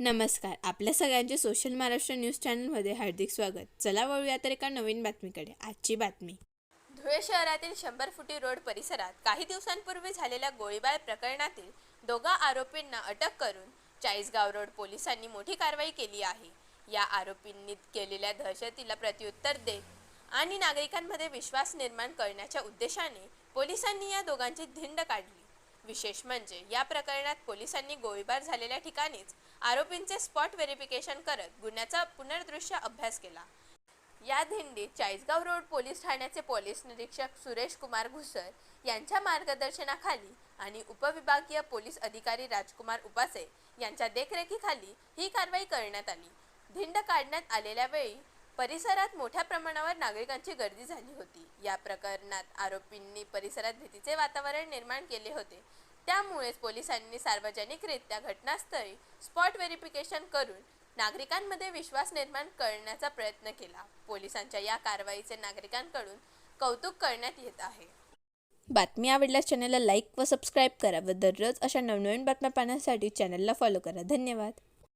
नमस्कार. आपल्या सगळ्यांचे सोशल महाराष्ट्र न्यूज चॅनलमध्ये हार्दिक स्वागत. चला वळूया तर एका नवीन बातमीकडे. आजची बातमी. धुळे शहरातील शंभर फुटी रोड परिसरात काही दिवसांपूर्वी झालेल्या गोळीबार प्रकरणातील दोघा आरोपींना अटक करून चाळीसगाव रोड पोलिसांनी मोठी कारवाई केली आहे. या आरोपींनी केलेल्या दहशतीला प्रत्युत्तर देत आणि नागरिकांमध्ये विश्वास निर्माण करण्याच्या उद्देशाने पोलिसांनी या दोघांची धिंड काढली. विशेष म्हणजे या प्रकरणात पोलिसांनी गोळीबार झालेल्या ठिकाणीच आरोपींचे स्पॉट व्हेरिफिकेशन करत गुन्ह्याचा पुनर्दृश्य अभ्यास केला. या धिंडीत चाळीसगाव रोड पोलीस ठाण्याचे पोलीस निरीक्षक सुरेश कुमार घुसर यांच्या मार्गदर्शनाखाली आणि उपविभागीय पोलीस अधिकारी राजकुमार उपासे यांच्या देखरेखीखाली ही कारवाई करण्यात आली. धिंड काढण्यात आलेल्या वेळी परिसरात मोठ्या प्रमाणावर नागरिकांची गर्दी झाली होती. या प्रकरणात आरोपींनी परिसरात भीतीचे वातावरण निर्माण केले होते. त्यामुळेच पोलिसांनी सार्वजनिकरित्या घटनास्थळी स्पॉट व्हेरिफिकेशन करून नागरिकांमध्ये विश्वास निर्माण करण्याचा प्रयत्न केला. पोलिसांच्या या कारवाईचे नागरिकांकडून कौतुक करण्यात येत आहे. बातमी आवडल्यास चॅनलला लाईक व सबस्क्राईब करा व दररोज अशा नवनवीन बातम्या पाहण्यासाठी चॅनलला फॉलो करा. धन्यवाद.